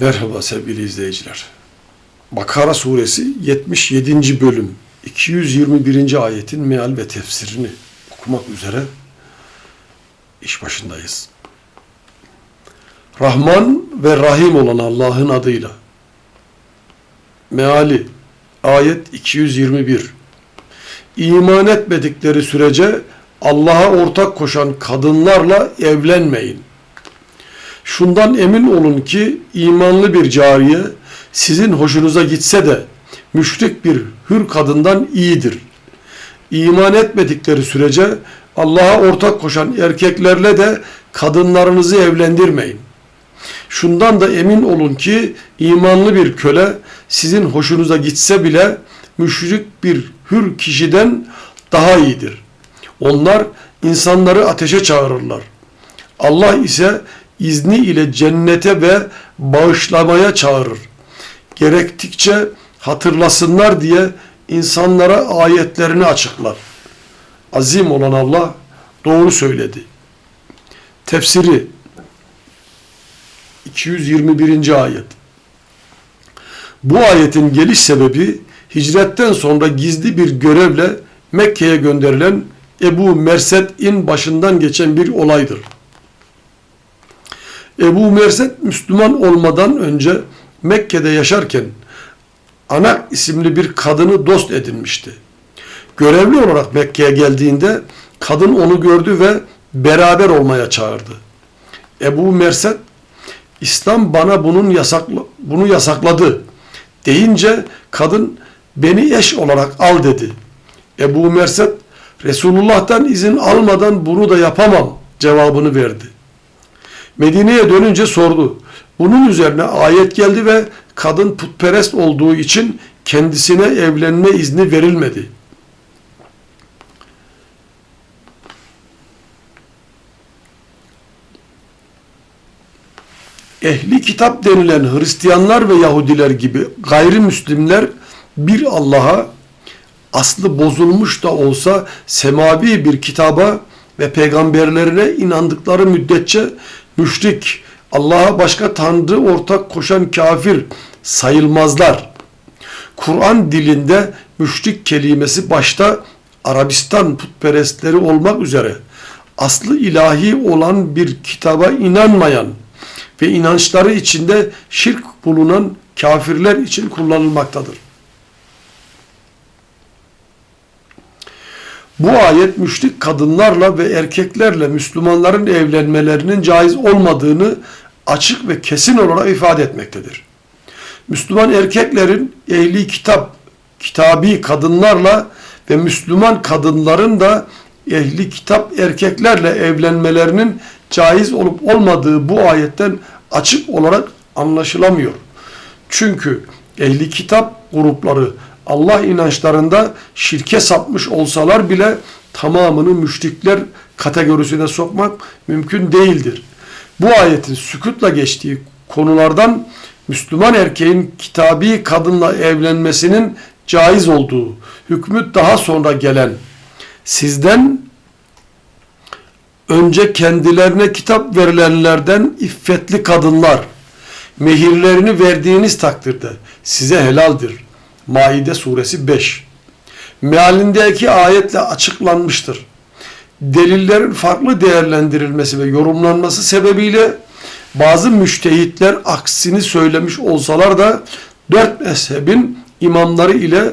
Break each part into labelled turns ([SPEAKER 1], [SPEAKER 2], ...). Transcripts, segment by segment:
[SPEAKER 1] Merhaba sevgili izleyiciler. Bakara suresi 77. bölüm 221. ayetin meal ve tefsirini okumak üzere iş başındayız. Rahman ve Rahim olan Allah'ın adıyla. Meali ayet 221. İman etmedikleri sürece Allah'a ortak koşan kadınlarla evlenmeyin. Şundan emin olun ki imanlı bir cariye sizin hoşunuza gitse de müşrik bir hür kadından iyidir. İman etmedikleri sürece Allah'a ortak koşan erkeklerle de kadınlarınızı evlendirmeyin. Şundan da emin olun ki imanlı bir köle sizin hoşunuza gitse bile müşrik bir hür kişiden daha iyidir. Onlar insanları ateşe çağırırlar. Allah ise izni ile cennete ve bağışlamaya çağırır. Gerektikçe hatırlasınlar diye insanlara ayetlerini açıklar. Azim olan Allah doğru söyledi. Tefsiri 221. ayet. Bu ayetin geliş sebebi hicretten sonra gizli bir görevle Mekke'ye gönderilen Ebu Mersed'in başından geçen bir olaydır. Ebu Merset Müslüman olmadan önce Mekke'de yaşarken Anak isimli bir kadını dost edinmişti. Görevli olarak Mekke'ye geldiğinde kadın onu gördü ve beraber olmaya çağırdı. Ebu Merset İslam bana bunun yasakla, bunu yasakladı deyince kadın beni eş olarak al dedi. Ebu Merset Resulullah'tan izin almadan bunu da yapamam cevabını verdi. Medine'ye dönünce sordu. Bunun üzerine ayet geldi ve kadın putperest olduğu için kendisine evlenme izni verilmedi. Ehli kitap denilen Hristiyanlar ve Yahudiler gibi gayrimüslimler bir Allah'a aslı bozulmuş da olsa semavi bir kitaba ve peygamberlerine inandıkları müddetçe müşrik, Allah'a başka tanrı ortak koşan kafir sayılmazlar. Kur'an dilinde müşrik kelimesi başta Arabistan putperestleri olmak üzere aslı ilahi olan bir kitaba inanmayan ve inançları içinde şirk bulunan kafirler için kullanılmaktadır. Bu ayet müşrik kadınlarla ve erkeklerle Müslümanların evlenmelerinin caiz olmadığını açık ve kesin olarak ifade etmektedir. Müslüman erkeklerin ehli kitap, kitabi kadınlarla ve Müslüman kadınların da ehli kitap erkeklerle evlenmelerinin caiz olup olmadığı bu ayetten açık olarak anlaşılamıyor. Çünkü ehli kitap grupları Allah inançlarında şirke sapmış olsalar bile tamamını müşrikler kategorisine sokmak mümkün değildir. Bu ayetin sükutla geçtiği konulardan Müslüman erkeğin kitabi kadınla evlenmesinin caiz olduğu hükmü daha sonra gelen sizden önce kendilerine kitap verilenlerden iffetli kadınlar mehirlerini verdiğiniz takdirde size helaldir. Maide suresi 5 Mealindeki ayetle açıklanmıştır. Delillerin farklı değerlendirilmesi ve yorumlanması sebebiyle bazı müştehitler aksini söylemiş olsalar da dört mezhebin imamları ile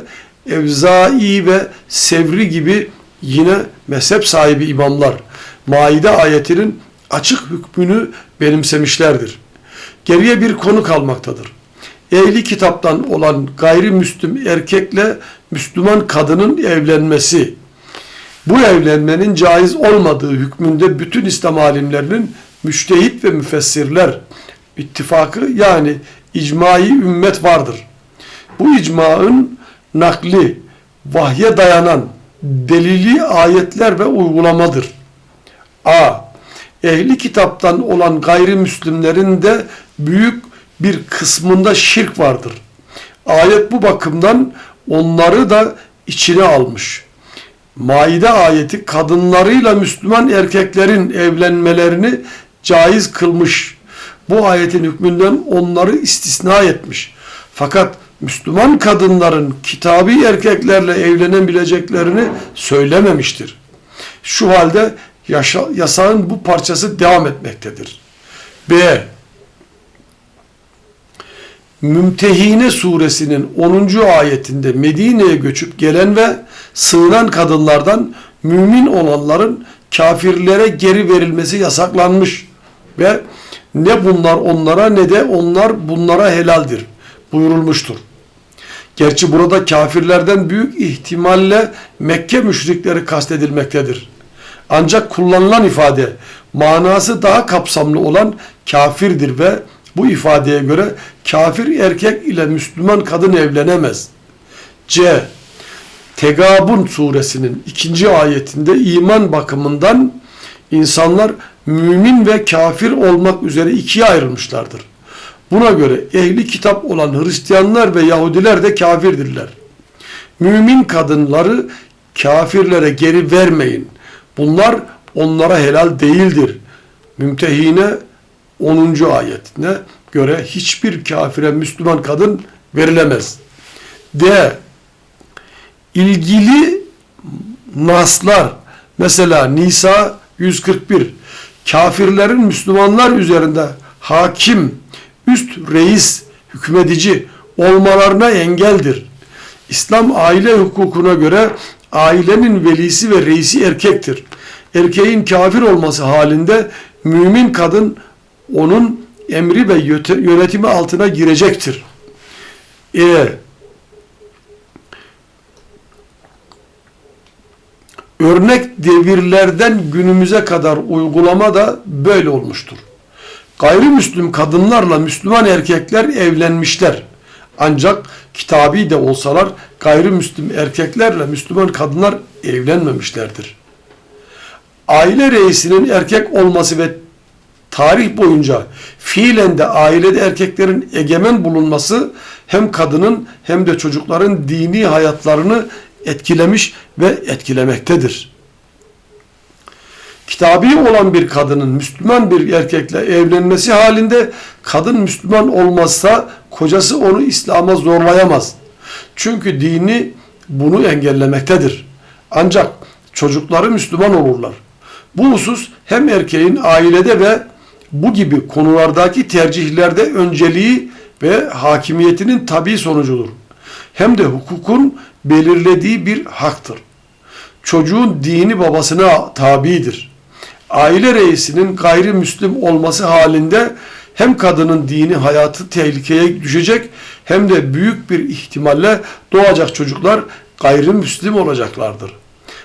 [SPEAKER 1] Evzai ve Sevri gibi yine mezhep sahibi imamlar Maide ayetinin açık hükmünü benimsemişlerdir. Geriye bir konu kalmaktadır. Ehli kitaptan olan gayrimüslim erkekle Müslüman kadının evlenmesi. Bu evlenmenin caiz olmadığı hükmünde bütün İslam alimlerinin müştehit ve müfessirler ittifakı yani icmai ümmet vardır. Bu icmaın nakli, vahye dayanan delili ayetler ve uygulamadır. A. Ehli kitaptan olan gayrimüslimlerin de büyük bir kısmında şirk vardır. Ayet bu bakımdan onları da içine almış. Maide ayeti kadınlarıyla Müslüman erkeklerin evlenmelerini caiz kılmış. bu ayetin hükmünden onları istisna etmiş. Fakat Müslüman kadınların kitabi erkeklerle evlenebileceklerini söylememiştir. Şu halde yaşa, yasağın bu parçası devam etmektedir. B. Mümtehine suresinin 10. ayetinde Medine'ye göçüp gelen ve sığınan kadınlardan mümin olanların kafirlere geri verilmesi yasaklanmış ve ne bunlar onlara ne de onlar bunlara helaldir buyurulmuştur. Gerçi burada kafirlerden büyük ihtimalle Mekke müşrikleri kastedilmektedir. Ancak kullanılan ifade manası daha kapsamlı olan kafirdir ve bu ifadeye göre kafir erkek ile Müslüman kadın evlenemez. C. Tegabun suresinin ikinci ayetinde iman bakımından insanlar mümin ve kafir olmak üzere ikiye ayrılmışlardır. Buna göre ehli kitap olan Hristiyanlar ve Yahudiler de kafirdirler. Mümin kadınları kafirlere geri vermeyin. Bunlar onlara helal değildir. Mümtehine 10. ayetine göre hiçbir kafire Müslüman kadın verilemez. D. İlgili naslar mesela Nisa 141 kafirlerin Müslümanlar üzerinde hakim, üst reis, hükmedici olmalarına engeldir. İslam aile hukukuna göre ailenin velisi ve reisi erkektir. Erkeğin kafir olması halinde mümin kadın onun emri ve yönetimi altına girecektir. E, örnek devirlerden günümüze kadar uygulama da böyle olmuştur. Gayrimüslim kadınlarla Müslüman erkekler evlenmişler. Ancak kitabi de olsalar gayrimüslim erkeklerle Müslüman kadınlar evlenmemişlerdir. Aile reisinin erkek olması ve tarih boyunca fiilen de ailede erkeklerin egemen bulunması hem kadının hem de çocukların dini hayatlarını etkilemiş ve etkilemektedir. Kitabi olan bir kadının Müslüman bir erkekle evlenmesi halinde kadın Müslüman olmazsa kocası onu İslam'a zorlayamaz. Çünkü dini bunu engellemektedir. Ancak çocukları Müslüman olurlar. Bu husus hem erkeğin ailede ve bu gibi konulardaki tercihlerde önceliği ve hakimiyetinin tabi sonucudur. Hem de hukukun belirlediği bir haktır. Çocuğun dini babasına tabidir. Aile reisinin gayrimüslim olması halinde hem kadının dini hayatı tehlikeye düşecek hem de büyük bir ihtimalle doğacak çocuklar gayrimüslim olacaklardır.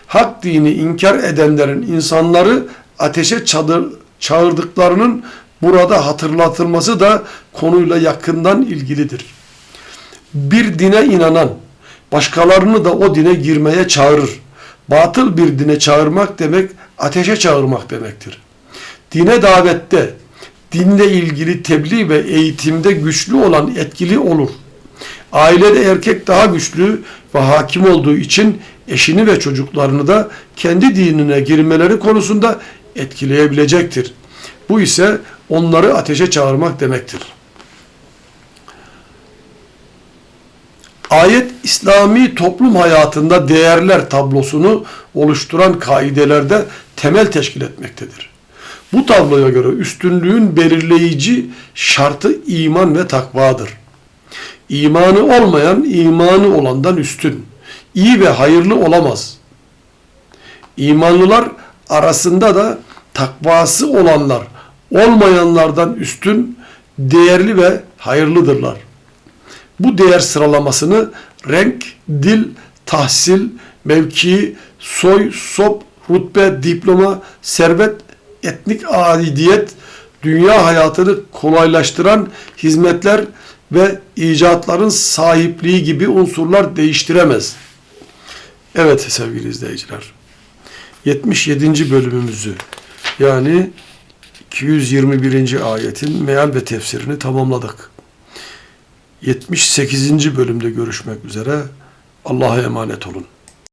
[SPEAKER 1] Hak dini inkar edenlerin insanları ateşe çadır, çağırdıklarının burada hatırlatılması da konuyla yakından ilgilidir. Bir dine inanan başkalarını da o dine girmeye çağırır. Batıl bir dine çağırmak demek ateşe çağırmak demektir. Dine davette, dinle ilgili tebliğ ve eğitimde güçlü olan etkili olur. Ailede erkek daha güçlü ve hakim olduğu için eşini ve çocuklarını da kendi dinine girmeleri konusunda etkileyebilecektir. Bu ise onları ateşe çağırmak demektir. Ayet İslami toplum hayatında değerler tablosunu oluşturan kaidelerde temel teşkil etmektedir. Bu tabloya göre üstünlüğün belirleyici şartı iman ve takvadır. İmanı olmayan imanı olandan üstün, iyi ve hayırlı olamaz. İmanlılar arasında da takvası olanlar olmayanlardan üstün, değerli ve hayırlıdırlar. Bu değer sıralamasını renk, dil, tahsil, mevki, soy, sop, rutbe, diploma, servet, etnik aidiyet, dünya hayatını kolaylaştıran hizmetler ve icatların sahipliği gibi unsurlar değiştiremez. Evet sevgili izleyiciler. 77. bölümümüzü yani 221. ayetin meal ve tefsirini tamamladık. 78. bölümde görüşmek üzere. Allah'a emanet olun.